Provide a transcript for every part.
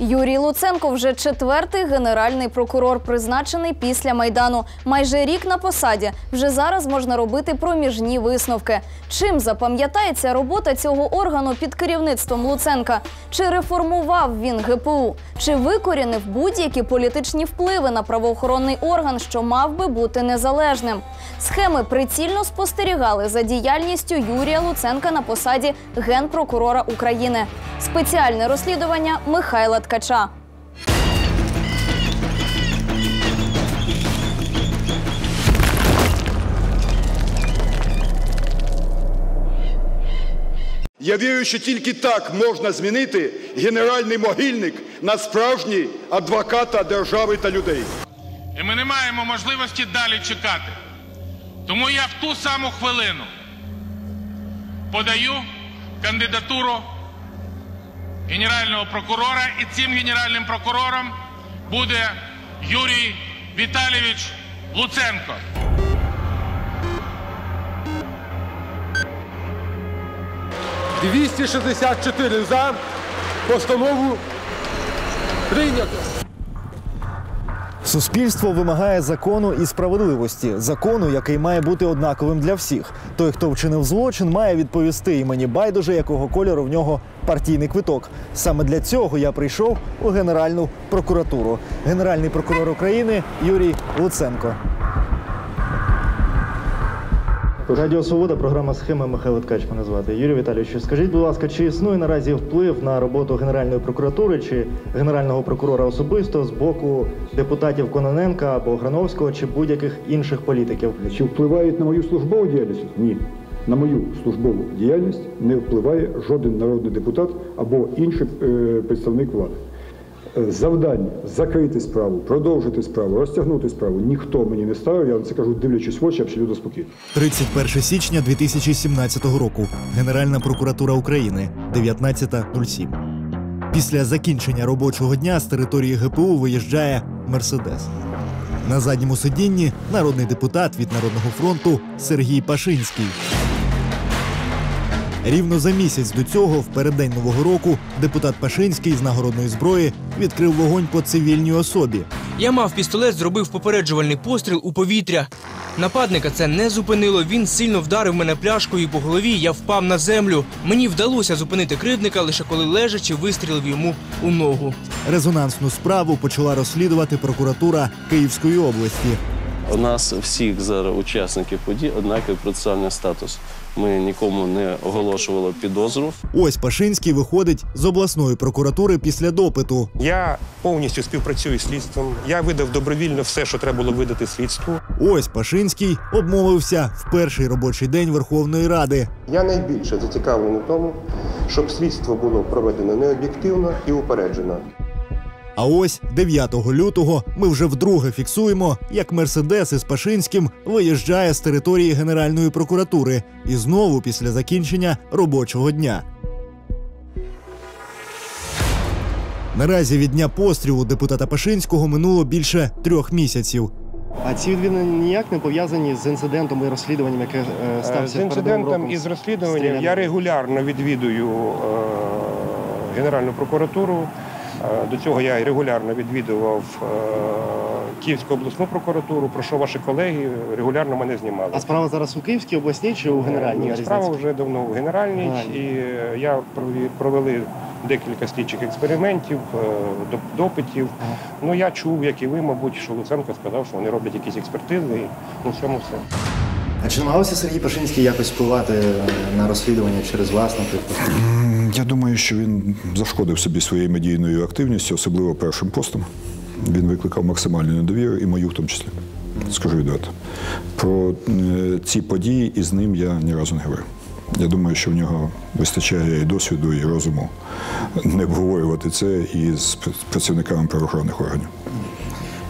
Юрій Луценко вже четвертий генеральний прокурор, призначений після майдану. Майже рік на посаді. Вже зараз можна робити проміжні висновки. Чим запам'ятається робота цього органу під керівництвом Луценка? Чи реформував він ГПУ? Чи викорінив будь-які політичні впливи на правоохоронний орган, що мав би бути незалежним? Схеми прицільно спостерігали за діяльністю Юрія Луценка на посаді генпрокурора України. Спеціальне розслідування Михайла Ткача. Я вірю, що тільки так можна змінити генеральний могильник на справжній адвоката держави та людей. І ми не маємо можливості далі чекати. Тому я в ту саму хвилину подаю кандидатуру генерального прокурора, і цим генеральним прокурором буде Юрій Віталійович Луценко. – 264 за. Постанову прийнято. Суспільство вимагає закону і справедливості, закону, який має бути однаковим для всіх. Той, хто вчинив злочин, має відповісти і мені байдуже, якого кольору в нього партійний квиток. Саме для цього я прийшов у Генеральну прокуратуру. Генеральний прокурор України Юрій Луценко. Радіо Свобода, програма схема Михайло Ткач мене звати. Юрій Віталійович, скажіть, будь ласка, чи існує наразі вплив на роботу Генеральної прокуратури чи генерального прокурора особисто з боку депутатів Кононенка або Грановського чи будь-яких інших політиків? Чи впливають на мою службову діяльність? Ні. На мою службову діяльність не впливає жоден народний депутат або інший е, представник влади. Завдання закрити справу, продовжити справу, розтягнути справу ніхто мені не ставив. Я вам це кажу, дивлячись в очі, абсолютно спокійно. 31 січня 2017 року. Генеральна прокуратура України 19.07. Після закінчення робочого дня з території ГПУ виїжджає Мерседес. На задньому сидінні народний депутат від Народного фронту Сергій Пашинський. Рівно за місяць до цього, в переддень нового року, депутат Пашинський з нагородної зброї відкрив вогонь по цивільній особі. Я мав пістолет, зробив попереджувальний постріл у повітря. Нападника це не зупинило. Він сильно вдарив мене пляшкою по голові. Я впав на землю. Мені вдалося зупинити кривдника лише коли лежачи вистрілив йому у ногу. Резонансну справу почала розслідувати прокуратура Київської області. У нас всіх зараз учасників подій однаковий процесуальний статус. Ми нікому не оголошували підозру. Ось Пашинський виходить з обласної прокуратури після допиту. Я повністю співпрацюю з слідством. Я видав добровільно все, що треба було видати слідству. Ось Пашинський обмовився в перший робочий день Верховної Ради. Я найбільше зацікавлений в тому, щоб слідство було проведено необ'єктивно і упереджено. А ось 9 лютого ми вже вдруге фіксуємо, як Мерседес із Пашинським виїжджає з території Генеральної прокуратури і знову після закінчення робочого дня. Наразі від дня пострілу депутата Пашинського минуло більше трьох місяців. А ці відвідини ніяк не пов'язані з інцидентом і розслідуванням, яке е, стався З інцидентом і з розслідуванням я регулярно відвідую е, Генеральну прокуратуру. Е, До цього я регулярно відвідував е, Київську обласну прокуратуру, про що ваші колеги регулярно мене знімали. А справа зараз у Київській обласній чи у Генеральній? Ні, справа вже давно в Генеральній, і е, я провели декілька слідчих експериментів, е, допитів. Ну я чув, як і ви, мабуть, що Луценко сказав, що вони роблять якісь експертизи, і ну, в цьому все. А чи намагався Сергій Пашинський якось впливати на розслідування через вас, наприклад? Я думаю, що він зашкодив собі своєю медійною активністю, особливо першим постом. Він викликав максимальну недовіру і мою в тому числі. Скажу відверто. Про е, ці події із ним я ні разу не говорив. Я думаю, що в нього вистачає і досвіду, і розуму не обговорювати це із працівниками правоохоронних органів.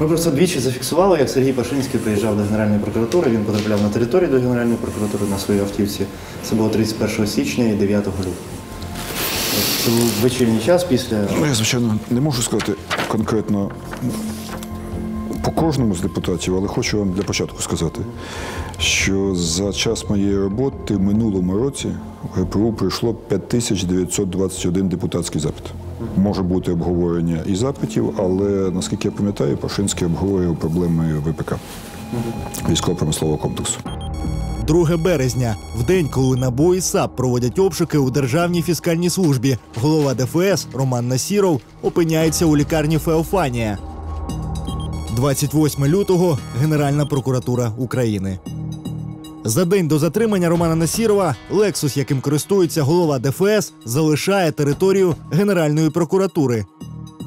Ми просто двічі зафіксували, як Сергій Пашинський приїжджав до Генеральної прокуратури. Він потрапляв на територію до Генеральної прокуратури на своїй автівці. Це було 31 січня і 9 лютого. Це був вечірній час після Ну, я, звичайно, не можу сказати конкретно по кожному з депутатів, але хочу вам для початку сказати, що за час моєї роботи в минулому році в ГПУ прийшло 5921 депутатський запит. Може бути обговорення і запитів, але наскільки я пам'ятаю, Пашинський обговорював проблеми ВПК військово-промислового комплексу. 2 березня, в день, коли НАБУ і САП проводять обшуки у Державній фіскальній службі, голова ДФС Роман Насіров опиняється у лікарні Феофанія. 28 лютого Генеральна прокуратура України. За день до затримання Романа Насірова Лексус, яким користується голова ДФС, залишає територію Генеральної прокуратури.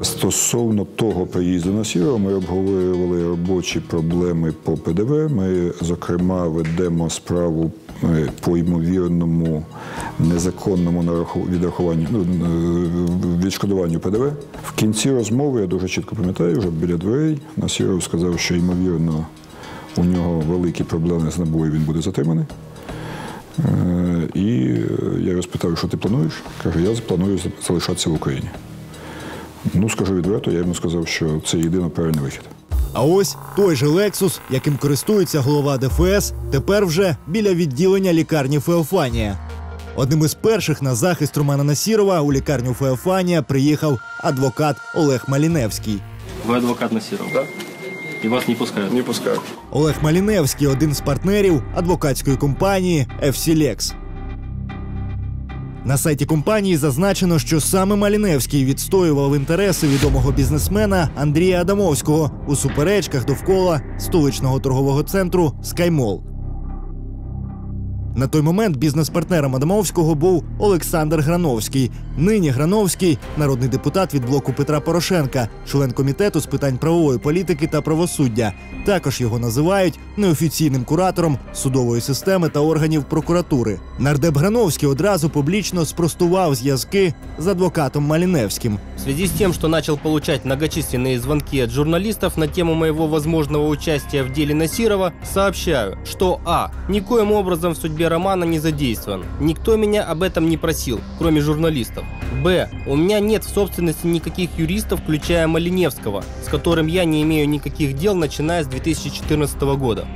Стосовно того приїзду на Сірова, ми обговорювали робочі проблеми по ПДВ. Ми, зокрема, ведемо справу е, по ймовірному незаконному відрахуванню ну, е, відшкодуванню ПДВ. В кінці розмови я дуже чітко пам'ятаю, вже біля дверей Насіров сказав, що ймовірно у нього великі проблеми з набою, він буде затриманий. Е, І е, я його спитав, що ти плануєш? Каже, я планую залишатися в Україні. Ну, скажу відверто, я йому сказав, що це єдино правильний вихід. А ось той же Лексус, яким користується голова ДФС, тепер вже біля відділення лікарні Феофанія. Одним із перших на захист Романа Насірова у лікарню Феофанія приїхав адвокат Олег Маліневський. Вы адвокат Насиров? Да. И вас не пускають. Не пускають. Олег Маліневський один з партнерів адвокатської компанії FC На сайті компанії зазначено, що саме Маліневський відстоював інтереси відомого бізнесмена Андрія Адамовського у суперечках довкола столичного торгового центру Скаймол. На той момент бізнес-партнером Адамовського був Олександр Грановський. Нині Грановський народний депутат від блоку Петра Порошенка, член комітету з питань правової політики та правосуддя. Також його називають неофіційним куратором судової системи та органів прокуратури. Нардеп Грановський одразу публічно спростував зв'язки з адвокатом Маліневським. В связи с тем, что начал получать многочисленные звонки от журналистов на тему моего возможного участия в деле Насирова, сообщаю, что а. Никоим образом в судьбе Романа не задействован. Никто меня об этом не просил, кроме журналистов. б. У меня нет в собственности никаких юристов, включая Малиневского, с которым я не имею никаких дел, начиная с 2014 года.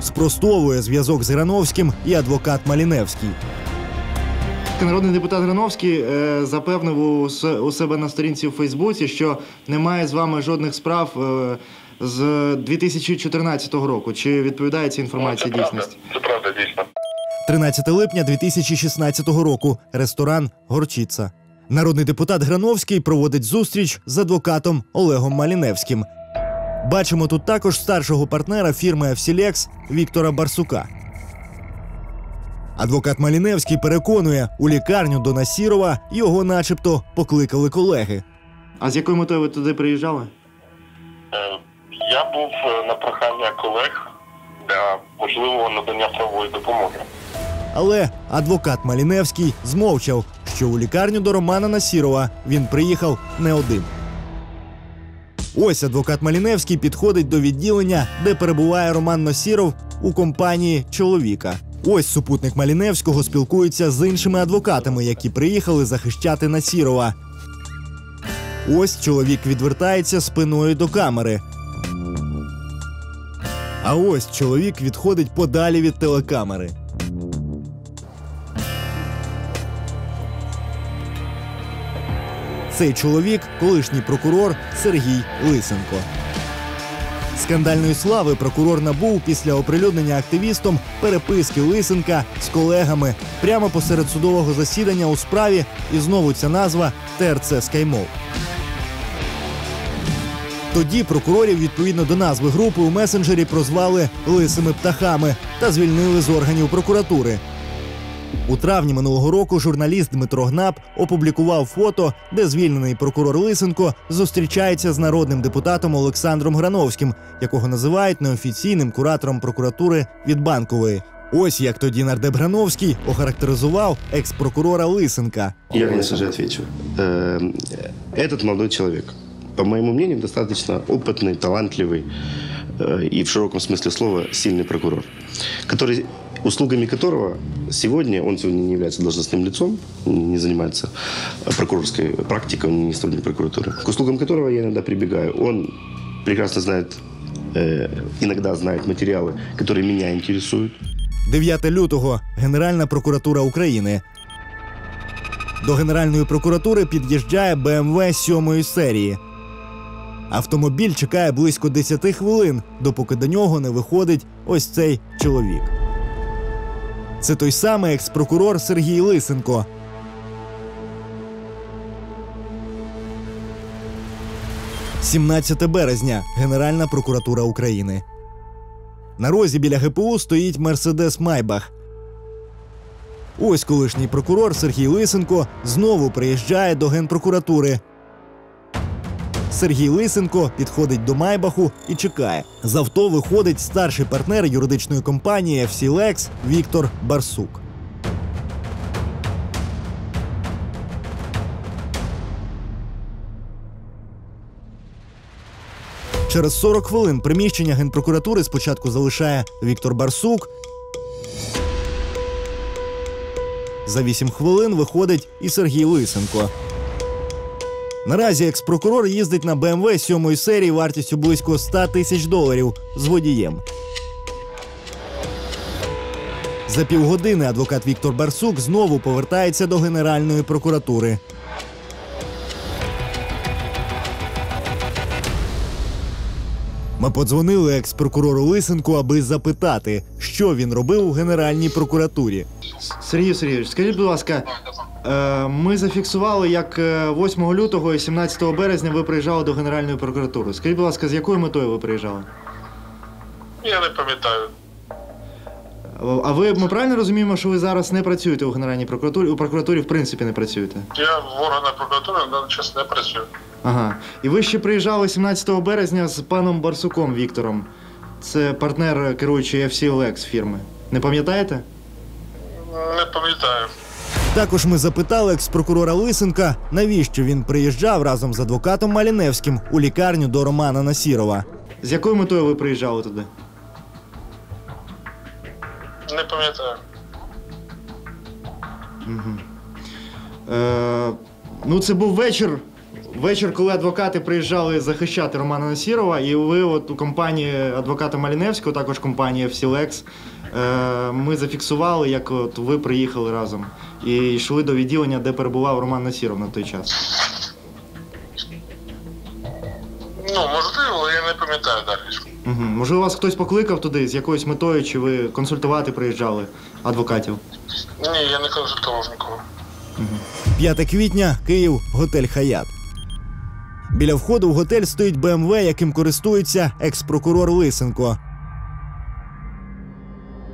Спростовує зв'язок з Грановським і адвокат Маліневський. Народний депутат Грановський е, запевнив у, с- у себе на сторінці у Фейсбуці, що немає з вами жодних справ е, з 2014 року. Чи відповідає ця інформація дійсності? Це правда, дійсно. 13 липня 2016 року. Ресторан Горчиця. Народний депутат Грановський проводить зустріч з адвокатом Олегом Маліневським. Бачимо тут також старшого партнера фірми «Евсілекс» Віктора Барсука. Адвокат Маліневський переконує, у лікарню до Насірова його начебто покликали колеги. А з якою метою ви туди приїжджали? Я був е, на прохання колег для можливого надання правової допомоги. Але адвокат Маліневський змовчав, що у лікарню до Романа Насірова він приїхав не один. Ось адвокат Маліневський підходить до відділення, де перебуває Роман Насіров у компанії чоловіка. Ось супутник Маліневського спілкується з іншими адвокатами, які приїхали захищати Насірова. Ось чоловік відвертається спиною до камери. А ось чоловік відходить подалі від телекамери. Цей чоловік колишній прокурор Сергій Лисенко. Скандальної слави прокурор набув після оприлюднення активістом переписки Лисенка з колегами прямо посеред судового засідання у справі, і знову ця назва ТРЦ Скаймол. Тоді прокурорів відповідно до назви групи у месенджері прозвали лисими птахами та звільнили з органів прокуратури. У травні минулого року журналіст Дмитро Гнап опублікував фото, де звільнений прокурор Лисенко зустрічається з народним депутатом Олександром Грановським, якого називають неофіційним куратором прокуратури від банкової. Ось як тоді нардеп Грановський охарактеризував екс-прокурора Лисенка. Я, конечно же, отвечу. Эм, Этот молодой человек, по моему мнению, достаточно опытный, талантливый э, и в широком смысле слова сильный прокурор, который, услугами которого сегодня, он сегодня не является должностным лицом, не занимается прокурорской практикой, он не сотрудник прокуратуры, к услугам которого я иногда прибегаю. Он прекрасно знает, э, иногда знает материалы, которые меня интересуют. 9 лютого Генеральна прокуратура України. До Генеральної прокуратури під'їжджає БМВ сьомої серії. Автомобіль чекає близько 10 хвилин, допоки до нього не виходить ось цей чоловік. Це той самий екс-прокурор Сергій Лисенко. «17 березня. Генеральна прокуратура України. На розі біля ГПУ стоїть Мерседес Майбах. Ось колишній прокурор Сергій Лисенко знову приїжджає до генпрокуратури. Сергій Лисенко підходить до Майбаху і чекає. З авто виходить старший партнер юридичної компанії FC Lex Віктор Барсук. Через 40 хвилин приміщення генпрокуратури спочатку залишає Віктор Барсук. За 8 хвилин виходить і Сергій Лисенко. Наразі екс-прокурор їздить на БМВ сьомої серії вартістю близько 100 тисяч доларів з водієм. За півгодини адвокат Віктор Барсук знову повертається до Генеральної прокуратури. Ми подзвонили екс-прокурору Лисенку, аби запитати, що він робив у Генеральній прокуратурі. Сергій Сергійович, скажіть, будь ласка, е, ми зафіксували, як е, 8 лютого і 17 березня ви приїжджали до Генеральної прокуратури. Скажіть, будь ласка, з якою метою ви приїжджали? Я не пам'ятаю. А ви ми правильно розуміємо, що ви зараз не працюєте у Генеральній прокуратурі? У прокуратурі в принципі не працюєте. Я в органах прокуратури на даний час не працюю. Ага. І ви ще приїжджали 17 березня з паном Барсуком Віктором. Це партнер керуючий FC Lex фірми. Не пам'ятаєте? Не пам'ятаю. Також ми запитали екс-прокурора Лисенка, навіщо він приїжджав разом з адвокатом Маліневським у лікарню до Романа Насірова. З якою метою ви приїжджали туди? Не пам'ятаю. Угу. Е, ну, це був вечір. Вечір, коли адвокати приїжджали захищати Романа Насірова, і ви от у компанії адвоката Маліневського, також компанії FCLEX, е, ми зафіксували, як от ви приїхали разом і йшли до відділення, де перебував Роман Насіров на той час. Ну, можливо, але я не пам'ятаю далі. Угу. Можливо, вас хтось покликав туди з якоюсь метою, чи ви консультувати приїжджали адвокатів? Ні, я не консультував нікого. 5 квітня, Київ, готель Хаят. Біля входу в готель стоїть БМВ, яким користується екс-прокурор Лисенко.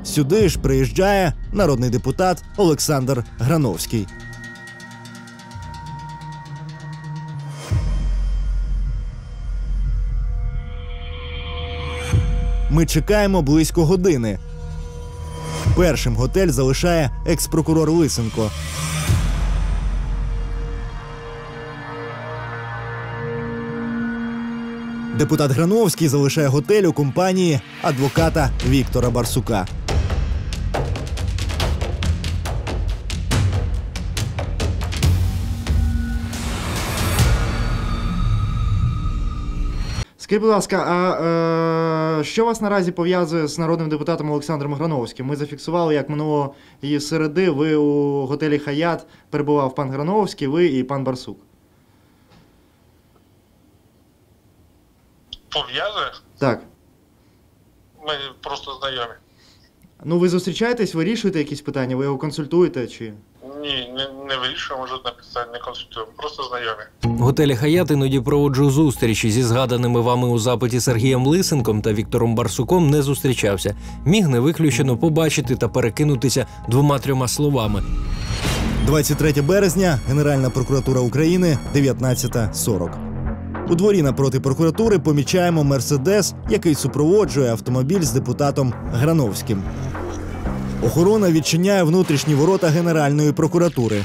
Сюди ж приїжджає народний депутат Олександр Грановський. Ми чекаємо близько години. Першим готель залишає екс-прокурор Лисенко. Депутат Грановський залишає готель у компанії адвоката Віктора Барсука. Скажіть, будь ласка, а е, що вас наразі пов'язує з народним депутатом Олександром Грановським? Ми зафіксували, як минулої середи ви у готелі Хаят перебував пан Грановський, ви і пан Барсук. Пов'язує? Так. Ми просто знайомі. Ну, ви зустрічаєтесь, вирішуєте якісь питання, ви його консультуєте чи. Ні, не, не вирішуємо жодне питання, не консультуємо, просто знайомі. В готелі Хаят іноді проводжу зустрічі зі згаданими вами у запиті Сергієм Лисенком та Віктором Барсуком не зустрічався. Міг не виключено побачити та перекинутися двома-трьома словами. 23 березня, Генеральна прокуратура України, 19.40. У дворі напроти прокуратури помічаємо мерседес, який супроводжує автомобіль з депутатом Грановським. Охорона відчиняє внутрішні ворота Генеральної прокуратури.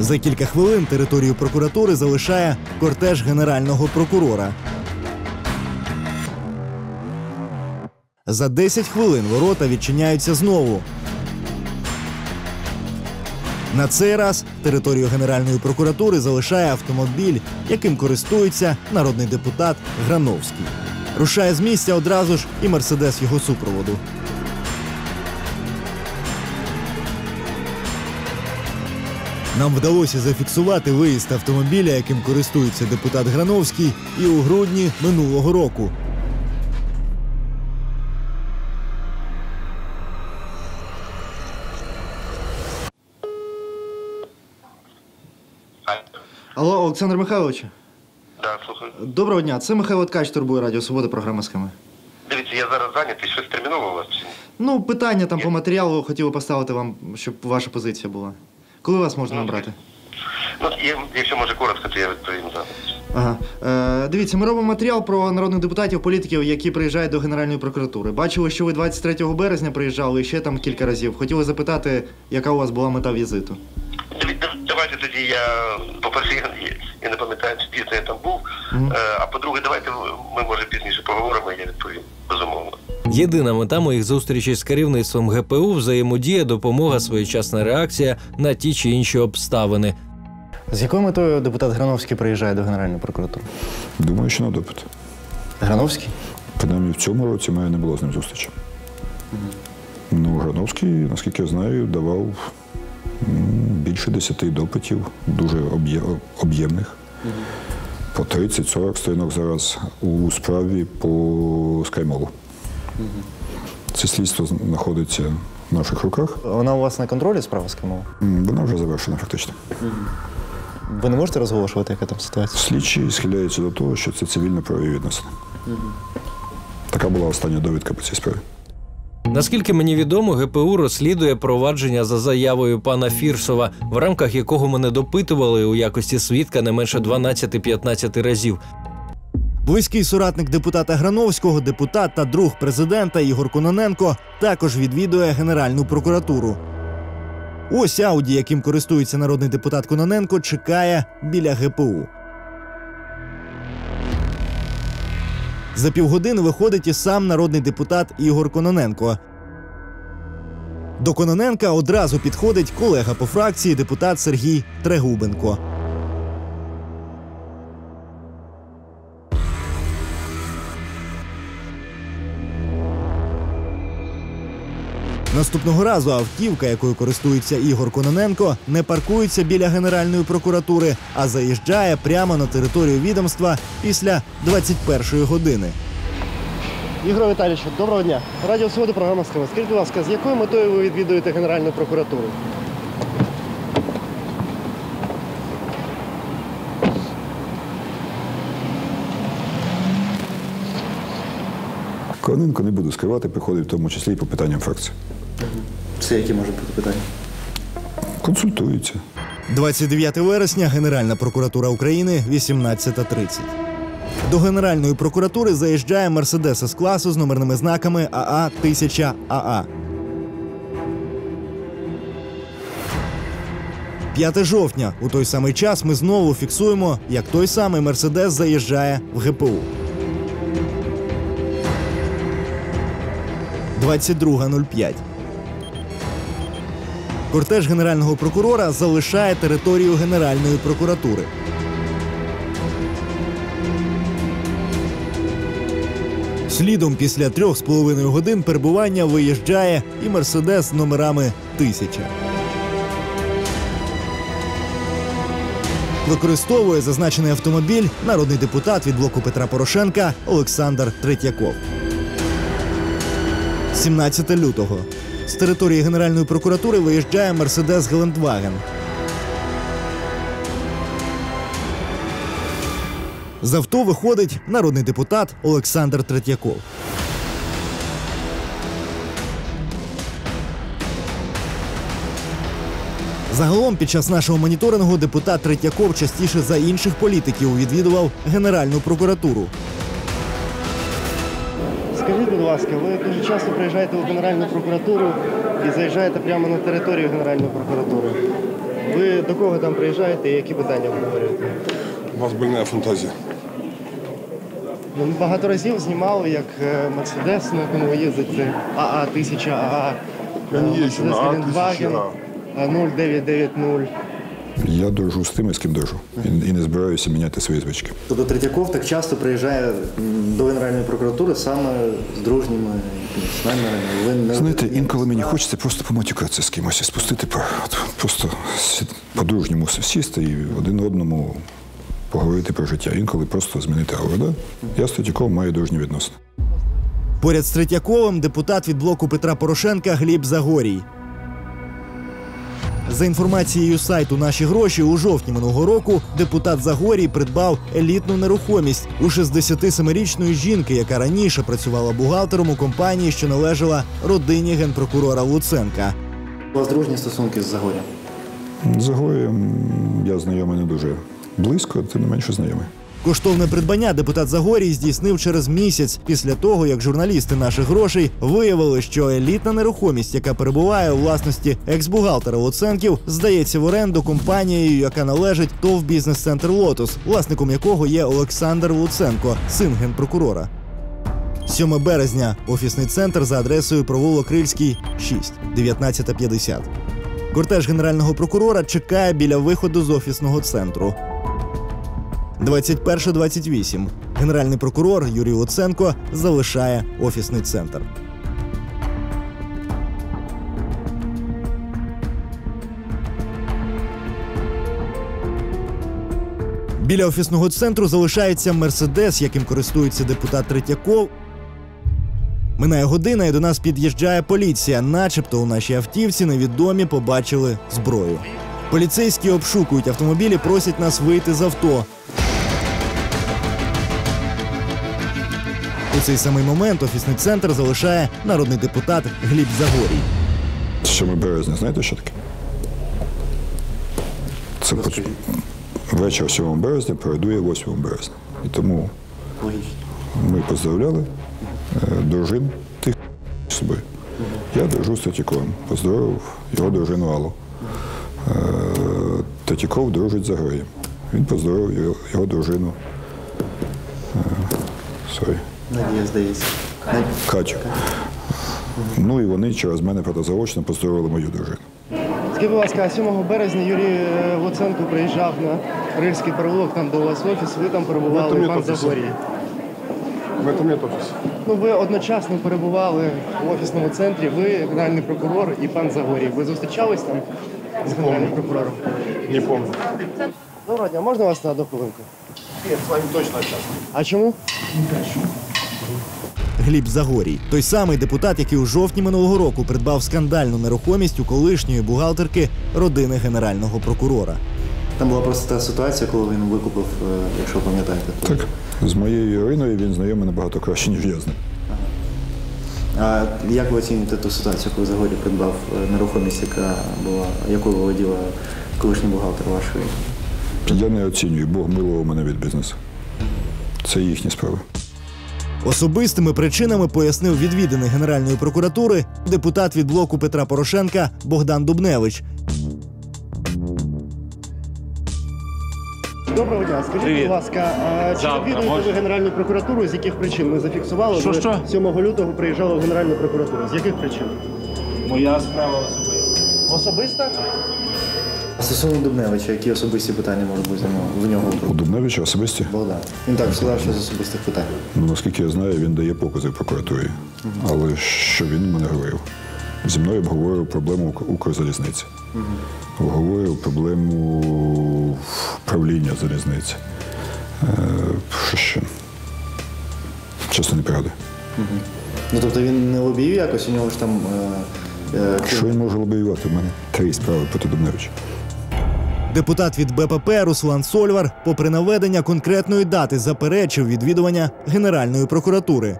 За кілька хвилин територію прокуратури залишає кортеж генерального прокурора. За 10 хвилин ворота відчиняються знову. На цей раз територію Генеральної прокуратури залишає автомобіль, яким користується народний депутат Грановський. Рушає з місця одразу ж і мерседес його супроводу. Нам вдалося зафіксувати виїзд автомобіля, яким користується депутат Грановський, і у грудні минулого року. Алло, Олександр Михайлович. Слухаю. Доброго дня. Це Михайло Ткач турбує Радіо Свобода, програма схеми. Дивіться, я зараз зайнятий, щось терміново у вас чи ні? Ну, питання там по матеріалу хотіли поставити вам, щоб ваша позиція була. Коли вас можна набрати? Ну, я, якщо може коротко, то я відповім зараз. Ага. Е, дивіться, ми робимо матеріал про народних депутатів, політиків, які приїжджають до Генеральної прокуратури. Бачили, що ви 23 березня приїжджали і ще там кілька разів. Хотіли запитати, яка у вас була мета візиту. Диві- Давайте тоді я, по-перше, я, я не пам'ятаю, чи дійсно я там був. Е, а по-друге, давайте ми може пізніше поговоримо, і я відповім. Безумовно. Єдина мета моїх зустрічей з керівництвом ГПУ взаємодія, допомога, своєчасна реакція на ті чи інші обставини. З якою метою депутат Грановський приїжджає до Генеральної прокуратури? Думаю, що на допит. Грановський? Принаймні в цьому році в мене не було з ним зустрічі. Ну, Грановський, наскільки я знаю, давав більше десяти допитів, дуже об'ємних. По 30-40 сторінок зараз у справі по скаймолу. Це слідство знаходиться в наших руках. Вона у вас на контролі справа КМО? Вона вже завершена фактично. Ви не можете розголошувати, яка там ситуація? Слідчі схиляються до того, що це цивільно-правові відносини. Така була остання довідка по цій справі. Наскільки мені відомо, ГПУ розслідує провадження за заявою пана Фірсова, в рамках якого мене допитували у якості свідка не менше 12-15 разів. Близький соратник депутата Грановського, депутат та друг президента Ігор Кононенко також відвідує Генеральну прокуратуру. Ось Ауді, яким користується народний депутат Кононенко, чекає біля ГПУ. За півгодини виходить і сам народний депутат Ігор Кононенко. До Кононенка одразу підходить колега по фракції, депутат Сергій Трегубенко. Наступного разу автівка, якою користується Ігор Кононенко, не паркується біля Генеральної прокуратури, а заїжджає прямо на територію відомства після 21-ї години. Ігор Віталійович, доброго дня. Радіо Свобода, програма «Схема». Скажіть, будь ласка, з якою метою ви відвідуєте Генеральну прокуратуру? Кононенко не буду скривати, приходить в тому числі і по питанням фракції. Це які можуть бути питання? Консультуються. 29 вересня Генеральна прокуратура України, 18.30. До Генеральної прокуратури заїжджає Мерседес з класу з номерними знаками АА 1000 АА. 5 жовтня. У той самий час ми знову фіксуємо, як той самий Мерседес заїжджає в ГПУ. 22.05. Кортеж генерального прокурора залишає територію Генеральної прокуратури. Слідом після трьох з половиною годин перебування виїжджає і мерседес з номерами тисяча. Використовує зазначений автомобіль народний депутат від блоку Петра Порошенка Олександр Третьяков. 17 лютого. З території Генеральної прокуратури виїжджає Мерседес Гелендваген. З авто виходить народний депутат Олександр Третьяков. Загалом під час нашого моніторингу депутат Третьяков частіше за інших політиків відвідував Генеральну прокуратуру. Скажіть, будь ласка, ви дуже часто приїжджаєте у Генеральну прокуратуру і заїжджаєте прямо на територію Генеральної прокуратури. Ви до кого там приїжджаєте і які питання обговорюєте? У вас больная фантазия. Ну, ми багато разів знімали, як е, Мерседес, на якому ви їздите, АА 1000 АА. Я не їжджу на Mercedes А1000 Volkswagen, А. е, 0990. Я дружу з тими, з ким дружу. І, і не збираюся міняти свої звички. Тобто Третьяков так часто приїжджає до Генеральної прокуратури саме з дружніми намірами. Ви не Знаєте, інколи мені хочеться просто поматюкатися з кимось і спустити пар. От Просто по-дружньому сісти і один одному поговорити про життя. Інколи просто змінити ауру. Я з Третьяковим маю дружні відносини. Поряд з Третьяковим депутат від блоку Петра Порошенка Гліб Загорій. За інформацією сайту Наші гроші у жовтні минулого року депутат Загорій придбав елітну нерухомість у 67-річної жінки, яка раніше працювала бухгалтером у компанії, що належала родині генпрокурора Луценка. У вас дружні стосунки з Загорем? З Загоєм я знайомий не дуже близько, тим не менше знайомий. Коштовне придбання депутат Загорій здійснив через місяць після того, як журналісти наших грошей виявили, що елітна нерухомість, яка перебуває у власності екс-бухгалтера Луценків, здається в оренду компанією, яка належить ТОВ бізнес-центр Лотус, власником якого є Олександр Луценко, син генпрокурора. 7 березня офісний центр за адресою провулок Рильський 6, 19.50. Кортеж генерального прокурора чекає біля виходу з офісного центру. 21.28. Генеральний прокурор Юрій Луценко залишає офісний центр. Біля офісного центру залишається мерседес, яким користується депутат Третьяков. Минає година, і до нас під'їжджає поліція, начебто у нашій автівці невідомі побачили зброю. Поліцейські обшукують автомобілі, просять нас вийти з авто. У цей самий момент офісний центр залишає народний депутат Гліб Загорій. 7 березня, знаєте, що таке? Це поч... вечір 7 березня передує 8 березня. І тому ми поздравляли е, дружин тих з собою. Я дружу з Третьяковим, поздоровив його дружину Аллу. Е, Третьяков дружить з Загорєм. Він поздоровив його, його дружину. е, Sorry. Надія, здається. Катю. Ну і вони через мене протизаочно поздоровили мою дружину. Скажіть, будь ласка, 7 березня Юрій е, Луценко приїжджав на Рильський переулок, там до вас офіс, ви там перебували, В і пан. Загорій. В этом нет офиса. Ну, ви одночасно перебували в офісному центрі, ви генеральний прокурор і пан Загорій. Ви зустрічались там з генеральним прокурором? Не помню. Доброго дня, можна вас на одну хвилинку? Нет, с вами точно общался. А чому? Гліб Загорій, той самий депутат, який у жовтні минулого року придбав скандальну нерухомість у колишньої бухгалтерки родини генерального прокурора. Там була просто та ситуація, коли він викупив, е, якщо пам'ятаєте. Так, з моєю Іриною він знайомий набагато краще, ніж я з ним. А як ви оцінюєте ту ситуацію, коли Загорій придбав е, нерухомість, яка була, якою володіла колишній бухгалтер вашої? Я не оцінюю, Бог милував мене від бізнесу. Це їхні справи. Особистими причинами пояснив відвіданий Генеральної прокуратури депутат від блоку Петра Порошенка Богдан Дубневич. Доброго дня. Скажіть, Привіт. будь ласка, а чи Завтра відвідуєте можна? ви Генеральну прокуратуру, з яких причин ми зафіксували? Що, ви що? 7 лютого приїжджали в Генеральну прокуратуру. З яких причин? Моя справа особиста. Особиста? Стосовно Дубневича, які особисті питання можуть бути в нього? У Дубневича особисті? Богдан. Він так сказав, що з особистих питань. Ну, наскільки я знаю, він дає покази в прокуратурі. Але що він мене говорив? Зі мною обговорив проблему Ук- Укрзалізниці. Обговорив проблему правління залізниці. Е, Що ще? Чесно не пригадую. Ну тобто він не лобіює якось, у нього ж там. е, е, Що він може лобіювати? У мене три справи проти Дубневича. Депутат від БПП Руслан Сольвар, попри наведення конкретної дати, заперечив відвідування Генеральної прокуратури.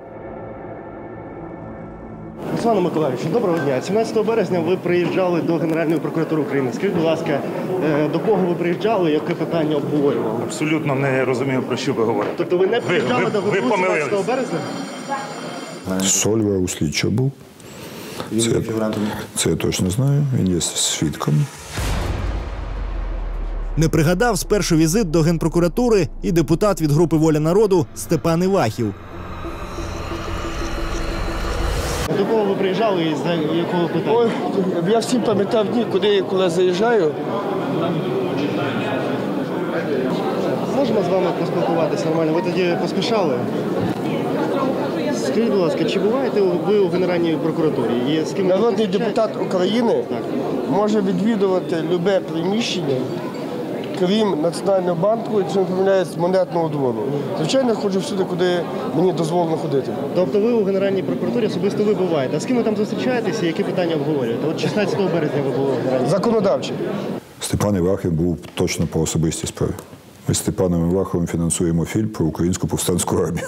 Руслане Миколаївичу, доброго дня. 17 березня ви приїжджали до Генеральної прокуратури України. Скажіть, будь ласка, е, до кого ви приїжджали, яке питання обговорювали? Абсолютно не розумію, про що ви говорите. Тобто ви не приїжджали ви- до ви ГПУ 17 березня? Сольва у слідчого був. Це, це я точно знаю. Він є свідком. Не пригадав спершу візит до генпрокуратури і депутат від групи Воля народу Степан Івахів. До кого ви приїжджали і за якого питання? Ой, я всім пам'ятав дні, куди коли заїжджаю. можемо з вами поспілкуватися нормально? Ви тоді поспішали? Скажіть, будь ласка, чи буваєте ви у Генеральній прокуратурі? І з ким Народний депутат України може відвідувати любе приміщення, крім Національного банку, якщо не помиляюсь, монетного двору. Звичайно, я ходжу всюди, куди мені дозволено ходити. Тобто ви у Генеральній прокуратурі особисто ви буваєте. А з ким ви там зустрічаєтеся і які питання обговорюєте? От 16 березня ви були у Генеральній Законодавчий. Степан Івахів був точно по особистій справі. Ми з Степаном Іваховим фінансуємо фільм про українську повстанську армію.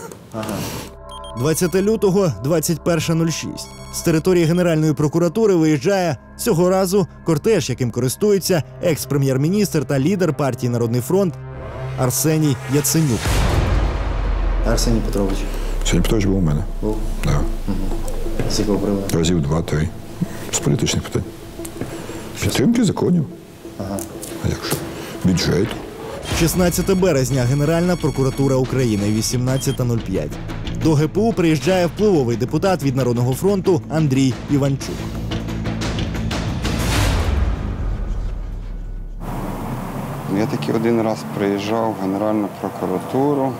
20 лютого, 21.06. З території Генеральної прокуратури виїжджає цього разу кортеж, яким користується екс-прем'єр-міністр та лідер партії Народний фронт Арсеній Яценюк. Арсеній Петрович. Сьогодні Петрович був у мене. Був? Да. З якого приводу? Разів два-три. З політичних питань. Підтримки законів. Ага. А як же? Бюджету. 16 березня Генеральна прокуратура України, 18.05. До ГПУ приїжджає впливовий депутат від Народного фронту Андрій Іванчук. Я таки один раз приїжджав в Генеральну прокуратуру,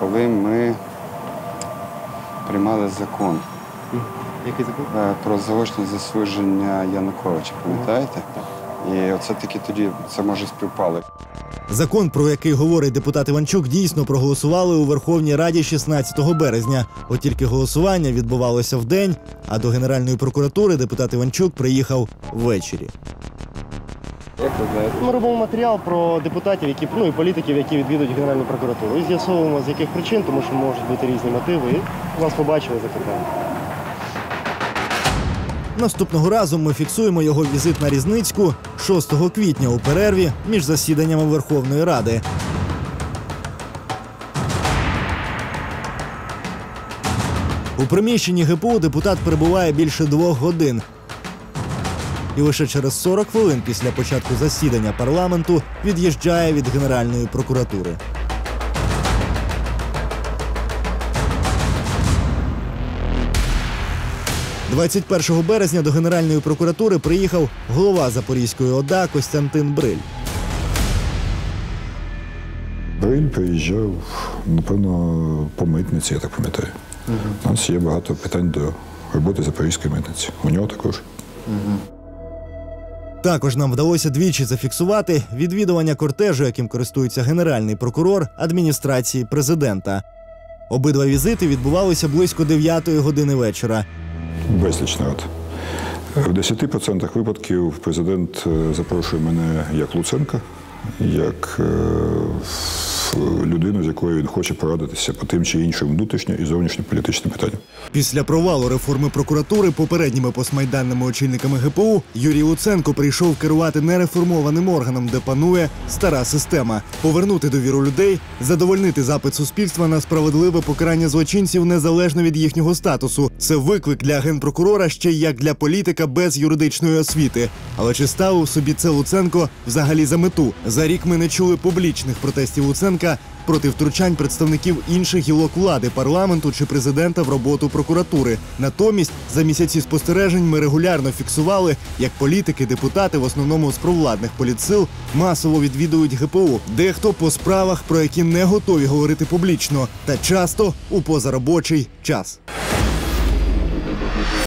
коли ми приймали закон Який закон? е, про заочне засудження Януковича, пам'ятаєте? І оце таки тоді це може співпало. Закон, про який говорить депутат Іванчук, дійсно проголосували у Верховній Раді 16 березня. От тільки голосування відбувалося в день, а до Генеральної прокуратури депутат Іванчук приїхав ввечері. Як ви знаєте? Ми робимо матеріал про депутатів, які ну і політиків, які відвідують Генеральну прокуратуру. І з'ясовуємо з яких причин, тому що можуть бути різні мотиви. Вас побачили, запитали. Наступного разу ми фіксуємо його візит на Різницьку 6 квітня у перерві між засіданнями Верховної Ради. У приміщенні ГПУ депутат перебуває більше двох годин. І лише через 40 хвилин після початку засідання парламенту від'їжджає від Генеральної прокуратури. – 21 березня до Генеральної прокуратури приїхав голова Запорізької ОДА Костянтин Бриль. Бриль приїжджав, напевно, по митниці, я так пам'ятаю. У нас є багато питань до роботи Запорізької митниці. У нього також. Також нам вдалося двічі зафіксувати відвідування кортежу, яким користується генеральний прокурор адміністрації президента. Обидва візити відбувалися близько 9 години вечора. Безліч рад. В 10% випадків президент е, запрошує мене як Луценка, як е, людину, з якою він хоче порадитися по тим чи іншим внутрішньо і зовнішньополітичним питанням. Після провалу реформи прокуратури попередніми постмайданними очільниками ГПУ Юрій Луценко прийшов керувати нереформованим органом, де панує стара система, повернути довіру людей, задовольнити запит суспільства на справедливе покарання злочинців незалежно від їхнього статусу. Це виклик для генпрокурора ще як для політика без юридичної освіти. Але чи ставив собі це Луценко взагалі за мету? За рік ми не чули публічних протестів Луценка проти втручань представників інших гілок влади, парламенту чи президента в роботу прокуратури. Натомість, за місяці спостережень ми регулярно фіксували, як політики, депутати, в основному з провладних політсил, масово відвідують ГПУ, дехто по справах, про які не готові говорити публічно, та часто у позаробочий час.